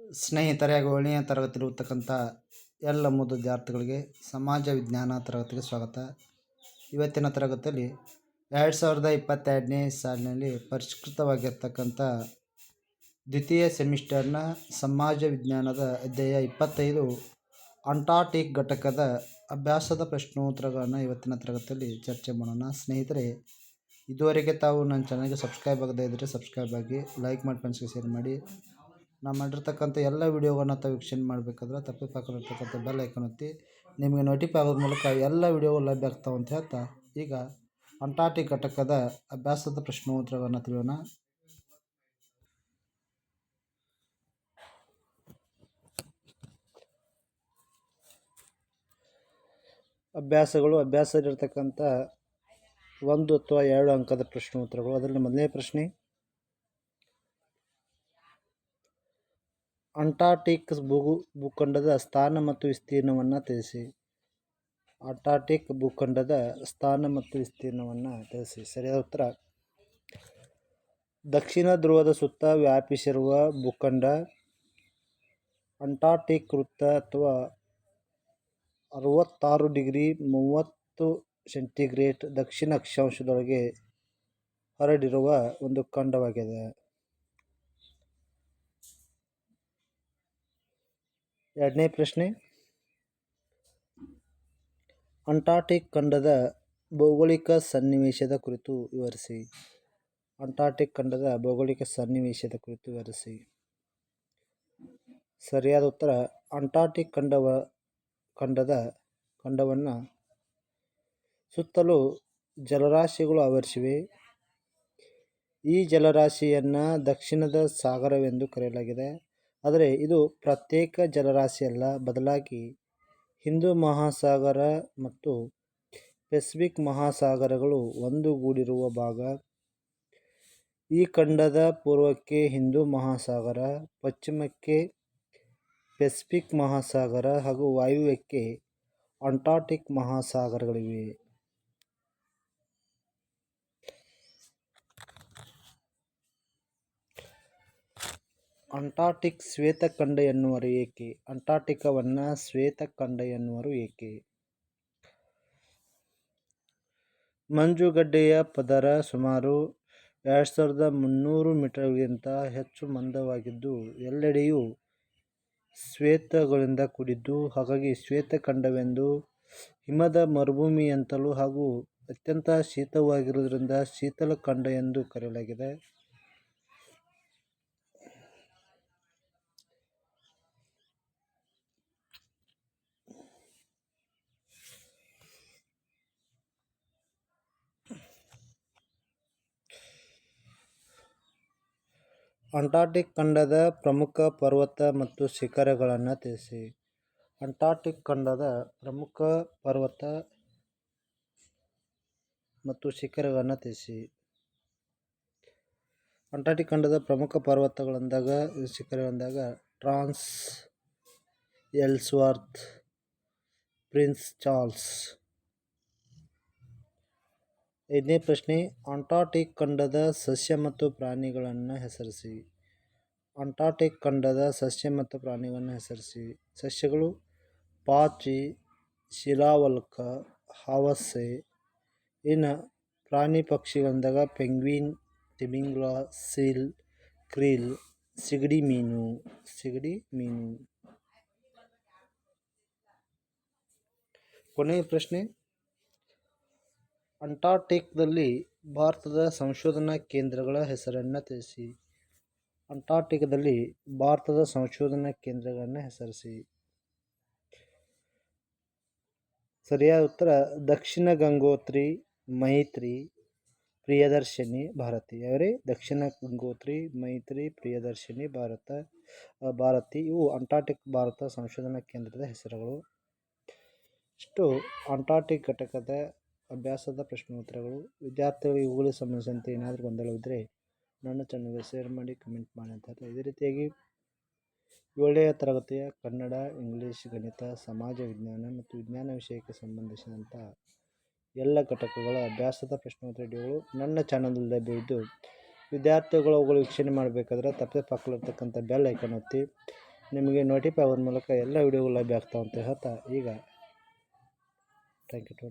ಸ್ನೇಹಿತರೆ, ಹಾಗೂ ತರಗತಿಯಲ್ಲಿ ತರಗತಿಯಲ್ಲಿರ್ತಕ್ಕಂಥ ಎಲ್ಲ ಮುದ್ದು ವಿದ್ಯಾರ್ಥಿಗಳಿಗೆ ಸಮಾಜ ವಿಜ್ಞಾನ ತರಗತಿಗೆ ಸ್ವಾಗತ. ಇವತ್ತಿನ ತರಗತಿಯಲ್ಲಿ ಎರಡು ಸಾವಿರದ ಇಪ್ಪತ್ತೆರಡನೇ ಸಾಲಿನಲ್ಲಿ ಪರಿಷ್ಕೃತವಾಗಿರ್ತಕ್ಕಂಥ ದ್ವಿತೀಯ ಸೆಮಿಸ್ಟರ್ನ ಸಮಾಜ ವಿಜ್ಞಾನದ ಅಧ್ಯಾಯ ಇಪ್ಪತ್ತೈದು, ಅಂಟಾರ್ಟಿಕ್ ಘಟಕದ ಅಭ್ಯಾಸದ ಪ್ರಶ್ನೋತ್ತರಗಳನ್ನು ಇವತ್ತಿನ ತರಗತಿಯಲ್ಲಿ ಚರ್ಚೆ ಮಾಡೋಣ. ಸ್ನೇಹಿತರೆ, ಇದುವರೆಗೆ ತಾವು ನನ್ನ ಚಾನಲ್ಗೆ ಸಬ್ಸ್ಕ್ರೈಬ್ ಆಗದೇ ಇದ್ದರೆ ಸಬ್ಸ್ಕ್ರೈಬ್ ಆಗಿ, ಲೈಕ್ ಮಾಡಿ ಫ್ರೆಂಡ್ಸ್ಗೆ ಶೇರ್ ಮಾಡಿ. ನಾನು ಮಾಡಿರ್ತಕ್ಕಂಥ ಎಲ್ಲ ವೀಡಿಯೋಗಳನ್ನ ತಾವು ವೀಕ್ಷಣೆ ಮಾಡಬೇಕಾದ್ರೆ ತಪ್ಪು ಪಕ್ಕದಲ್ಲಿರ್ತಕ್ಕಂಥ ಬೆಲ್ ಐಕನ್ ಒತ್ತಿ ನಿಮಗೆ ನೋಟಿಫೈ ಆಗೋದ್ರ ಮೂಲಕ ಎಲ್ಲ ವೀಡಿಯೋಗಳು ಲಭ್ಯ ಆಗ್ತಾವೆ ಅಂತ ಹೇಳ್ತಾ, ಈಗ ಅಂಟಾರ್ಟಿಕ್ ಘಟಕದ ಅಭ್ಯಾಸದ ಪ್ರಶ್ನೋತ್ತರಗಳನ್ನು ತಿಳಿಯೋಣ. ಅಭ್ಯಾಸಗಳು, ಅಭ್ಯಾಸದಲ್ಲಿರ್ತಕ್ಕಂಥ ಒಂದು ಅಥವಾ ಎರಡು ಅಂಕದ ಪ್ರಶ್ನೋತ್ತರಗಳು. ಅದರಲ್ಲಿ ಮೊದಲನೇ ಪ್ರಶ್ನೆ ಅಂಟಾರ್ಟಿಕ್ ಭೂ, ಭೂಖಂಡದ ಸ್ಥಾನ ಮತ್ತು ವಿಸ್ತೀರ್ಣವನ್ನು ತಿಳಿಸಿ. ಅಂಟಾರ್ಟಿಕ್ ಭೂಖಂಡದ ಸ್ಥಾನ ಮತ್ತು ವಿಸ್ತೀರ್ಣವನ್ನು ತಿಳಿಸಿ. ಸರಿಯಾದ ಉತ್ತರ. ದಕ್ಷಿಣ ಧ್ರುವದ ಸುತ್ತ ವ್ಯಾಪಿಸಿರುವ ಭೂಖಂಡ ಅಂಟಾರ್ಟಿಕ್ ವೃತ್ತ ಅಥವಾ ಅರವತ್ತಾರು ಡಿಗ್ರಿ ಮೂವತ್ತು ಸೆಂಟಿಗ್ರೇಡ್ ದಕ್ಷಿಣ ಅಕ್ಷಾಂಶದೊಳಗೆ ಹರಡಿರುವ ಒಂದು ಖಂಡವಾಗಿದೆ. ಎರಡನೇ ಪ್ರಶ್ನೆ. ಅಂಟಾರ್ಟಿಕ್ ಖಂಡದ ಭೌಗೋಳಿಕ ಸನ್ನಿವೇಶದ ಕುರಿತು ವಿವರಿಸಿ. ಅಂಟಾರ್ಟಿಕ್ ಖಂಡದ ಭೌಗೋಳಿಕ ಸನ್ನಿವೇಶದ ಕುರಿತು ವಿವರಿಸಿ. ಸರಿಯಾದ ಉತ್ತರ ಅಂಟಾರ್ಟಿಕ್ ಖಂಡವ, ಖಂಡದ ಖಂಡವನ್ನು ಸುತ್ತಲೂ ಜಲರಾಶಿಗಳು ಆವರಿಸಿವೆ. ಈ ಜಲರಾಶಿಯನ್ನು ದಕ್ಷಿಣದ ಸಾಗರವೆಂದು ಕರೆಯಲಾಗಿದೆ. ಆದರೆ ಇದು ಪ್ರತ್ಯೇಕ ಜಲರಾಶಿಯಲ್ಲ. ಬದಲಾಗಿ ಹಿಂದೂ ಮಹಾಸಾಗರ ಮತ್ತು ಪೆಸಿಫಿಕ್ ಮಹಾಸಾಗರಗಳು ಒಂದುಗೂಡಿರುವ ಭಾಗ. ಈ ಖಂಡದ ಪೂರ್ವಕ್ಕೆ ಹಿಂದೂ ಮಹಾಸಾಗರ, ಪಶ್ಚಿಮಕ್ಕೆ ಪೆಸಿಫಿಕ್ ಮಹಾಸಾಗರ ಹಾಗೂ ವಾಯುವ್ಯಕ್ಕೆ ಅಂಟಾರ್ಟಿಕ್ ಮಹಾಸಾಗರಗಳಿವೆ. ಅಂಟಾರ್ಟಿಕ್ ಶ್ವೇತಖಂಡ ಎನ್ನುವರು ಏಕೆ? ಅಂಟಾರ್ಟಿಕವನ್ನು ಶ್ವೇತಖಂಡ ಎನ್ನುವರು ಏಕೆ? ಮಂಜುಗಡ್ಡೆಯ ಪದರ ಸುಮಾರು ಎರಡು ಸಾವಿರದ ಮುನ್ನೂರು ಮೀಟರ್ಗಿಂತ ಹೆಚ್ಚು ಮಂದವಾಗಿದ್ದು, ಎಲ್ಲೆಡೆಯೂ ಶ್ವೇತಗಳಿಂದ ಕೂಡಿದ್ದು. ಹಾಗಾಗಿ ಶ್ವೇತಖಂಡವೆಂದು ಹಿಮದ ಮರುಭೂಮಿ ಅಂತಲೂ ಹಾಗೂ ಅತ್ಯಂತ ಶೀತವಾಗಿರುವುದರಿಂದ ಶೀತಲಖಂಡ ಎಂದು ಕರೆಯಲಾಗಿದೆ. ಅಂಟಾರ್ಟಿಕ್ ಖಂಡದ ಪ್ರಮುಖ ಪರ್ವತ ಮತ್ತು ಶಿಖರಗಳನ್ನು ತಿಳಿಸಿ. ಅಂಟಾರ್ಟಿಕ್ ಖಂಡದ ಪ್ರಮುಖ ಪರ್ವತ ಮತ್ತು ಶಿಖರಗಳನ್ನು ತಿಳಿಸಿ. ಅಂಟಾರ್ಟಿಕ್ ಖಂಡದ ಪ್ರಮುಖ ಪರ್ವತಗಳಂದಾಗ, ಶಿಖರಗಳಂದಾಗ ಟ್ರಾನ್ಸ್ ಎಲ್ಸ್ವರ್ತ್, ಪ್ರಿನ್ಸ್ ಚಾರ್ಲ್ಸ್ ಐದನೇ ಪ್ರಶ್ನೆ ಅಂಟಾರ್ಟಿಕ್ ಖಂಡದ ಸಸ್ಯ ಮತ್ತು ಪ್ರಾಣಿಗಳನ್ನು ಹೆಸರಿಸಿ. ಅಂಟಾರ್ಟಿಕ್ ಖಂಡದ ಸಸ್ಯ ಮತ್ತು ಪ್ರಾಣಿಗಳನ್ನು ಹೆಸರಿಸಿ. ಸಸ್ಯಗಳು ಪಾಚಿ, ಶಿಲಾವಲ್ಕ, ಹಾವಸೆ, ಇನ್ನು ಪ್ರಾಣಿ ಪಕ್ಷಿಗಳಂದಾಗ ಪೆಂಗ್ವಿನ್, ತಿಮಿಂಗ್ಲ, ಸೀಲ್, ಕ್ರೀಲ್, ಸಿಗಡಿ ಮೀನು ಸಿಗಡಿ ಮೀನು. ಕೊನೆಯ ಪ್ರಶ್ನೆ ಅಂಟಾರ್ಟಿಕ್ದಲ್ಲಿ ಭಾರತದ ಸಂಶೋಧನಾ ಕೇಂದ್ರಗಳ ಹೆಸರನ್ನು ತಿಳಿಸಿ. ಅಂಟಾರ್ಟಿಕದಲ್ಲಿ ಭಾರತದ ಸಂಶೋಧನಾ ಕೇಂದ್ರಗಳನ್ನು ಹೆಸರಿಸಿ. ಸರಿಯಾದ ಉತ್ತರ, ದಕ್ಷಿಣ ಗಂಗೋತ್ರಿ, ಮೈತ್ರಿ, ಪ್ರಿಯದರ್ಶಿನಿ, ಭಾರತಿ. ಅವರೇ ದಕ್ಷಿಣ ಗಂಗೋತ್ರಿ, ಮೈತ್ರಿ, ಪ್ರಿಯದರ್ಶಿನಿ, ಭಾರತ ಭಾರತಿ. ಇವು ಅಂಟಾರ್ಟಿಕ್ ಭಾರತ ಸಂಶೋಧನಾ ಕೇಂದ್ರದ ಹೆಸರುಗಳು. ಇಷ್ಟು ಅಂಟಾರ್ಟಿಕ್ ಘಟಕದ ಅಭ್ಯಾಸದ ಪ್ರಶ್ನೋತ್ತರಗಳು. ವಿದ್ಯಾರ್ಥಿಗಳಿಗೆ ಇವುಗಳಿಗೆ ಸಂಬಂಧಿಸಿದಂತೆ ಏನಾದರೂ ಗೊಂದಲವಿದ್ದರೆ ನನ್ನ ಚಾನಲ್ಗೆ ಶೇರ್ ಮಾಡಿ ಕಮೆಂಟ್ ಮಾಡಿ ಅಂತ ಇದೇ ರೀತಿಯಾಗಿ ಏಳನೇ ತರಗತಿಯ ಕನ್ನಡ, ಇಂಗ್ಲೀಷ್, ಗಣಿತ, ಸಮಾಜ, ವಿಜ್ಞಾನ ಮತ್ತು ವಿಜ್ಞಾನ ವಿಷಯಕ್ಕೆ ಸಂಬಂಧಿಸಿದಂಥ ಎಲ್ಲ ಘಟಕಗಳ ಅಭ್ಯಾಸದ ಪ್ರಶ್ನೋತ್ತರ ವಿಡಿಯೋಗಳು ನನ್ನ ಚಾನಲ್ ಲಭ್ಯವಿದ್ದು ವಿದ್ಯಾರ್ಥಿಗಳು ಅವುಗಳು ವೀಕ್ಷಣೆ ಮಾಡಬೇಕಾದ್ರೆ ತಪ್ಪದೆ ಪಕ್ಕಲಿರ್ತಕ್ಕಂಥ ಬೆಲ್ ಐಕನ್ ಒತ್ತಿ ನಿಮಗೆ ನೋಟಿಫೈ ಆಗೋದ್ರ ಮೂಲಕ ಎಲ್ಲ ವಿಡಿಯೋಗಳು ಲಭ್ಯ ಆಗ್ತಾವಂತ ಹೇಳ್ತಾ ಈಗ. Thank you to